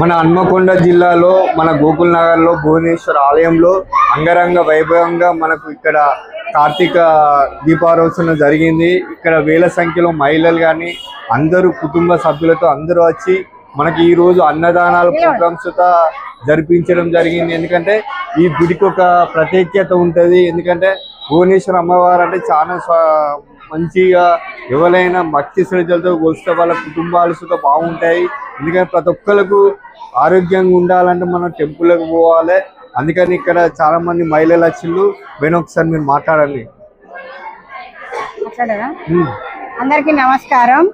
మన హన్మకొండ జిల్లాలో మన గోకుల్ నగర్లో భువనేశ్వర్ ఆలయంలో అంగరంగ వైభవంగా మనకు ఇక్కడ కార్తీక దీపారోచన జరిగింది. ఇక్కడ వేల సంఖ్యలో మహిళలు కానీ అందరూ కుటుంబ సభ్యులతో అందరూ వచ్చి మనకి ఈ రోజు అన్నదానాల ప్రోగ్రామ్స్ జరిపించడం జరిగింది. ఎందుకంటే ఈ గుడికి ఒక ప్రత్యేకత ఉంటుంది. ఎందుకంటే భువనేశ్వర్ అమ్మవారు అంటే చాలా మంచిగా ఎవరైనా భక్తి శ్రద్ధలతో వస్తే వాళ్ళ కుటుంబాలు సుత బాగుంటాయి. ఎందుకంటే ప్రతి ఒక్కరికి ఆరోగ్యంగా ఉండాలంటే మనం టెంపుల్కి పోవాలి. అందుకని ఇక్కడ చాలా మంది మహిళలు వచ్చిండ్రు వెనక ఒకసారి మీరు మాట్లాడండి. ఉమ్. అందరికీ నమస్కారం.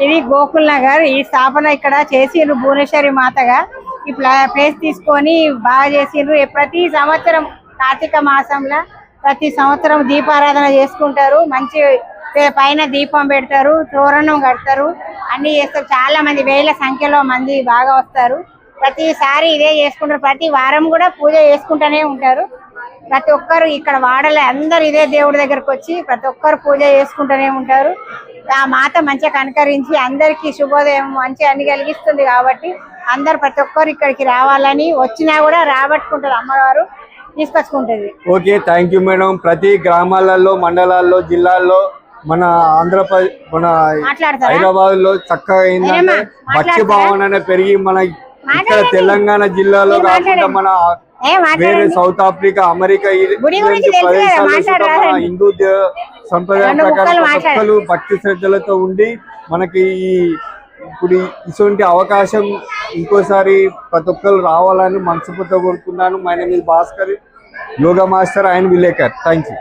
ఇది గోకుల్ నగర్. ఈ స్థాపన ఇక్కడ చేసిండ్రు భువనేశ్వరి మాతగా. ఈ ప్లా- ప్లేస్ తీసుకొని బాగా చేసిండ్రు ఈ ప్రతి సంవత్సరం కార్తీక మాసంలో ప్రతి సంవత్సరం దీపారాధన చేసుకుంటారు. మంచి పైన దీపం పెడతారు. తోరణం కడతారు. అన్ని చేస్తారు చాలా మంది వేల సంఖ్యలో మంది బాగా వస్తారు. ప్రతిసారి ఇదే చేసుకుంటారు. ప్రతి వారం కూడా పూజ చేసుకుంటూనే ఉంటారు. ప్రతి ఒక్కరు ఇక్కడ వాడలే. అందరు ఇదే దేవుడి దగ్గరకు వచ్చి ప్రతి ఒక్కరు పూజ చేసుకుంటూనే ఉంటారు. ఆ మాత మంచిగా కనకరించి అందరికీ శుభోదయం మంచి అన్ని కలిగిస్తుంది కాబట్టి అందరు ప్రతి ఒక్కరు ఇక్కడికి రావాలని వచ్చినా కూడా రాబట్టుకుంటారు అమ్మవారు తీసుకొచ్చుకుంటది. Okay thank you madam. ప్రతి గ్రామాలలో మండలాల్లో జిల్లాల్లో మన ఆంధ్రప్రదేశ్ మన హైదరాబాద్లో చక్కగా ఏంటంటే మాట్లాడతారా? భావన పెరిగి మన ఇక్కడ. తెలంగాణ జిల్లాలో కాకుండా. మన వేరే సౌత్ ఆఫ్రికా అమెరికా ప్రదేశాల్లో. హిందూ సంప్రదాయం ప్రకారం. ఒక్కరు భక్తి శ్రద్ధలతో ఉండి మనకి ఈ ఇప్పుడు ఇటువంటి అవకాశం ఇంకోసారి ప్రతి ఒక్కరు రావాలని మనస్ఫూర్తిగా కోరుకున్నాను my name is Bhaskar yoga master and విలేకర్ thank you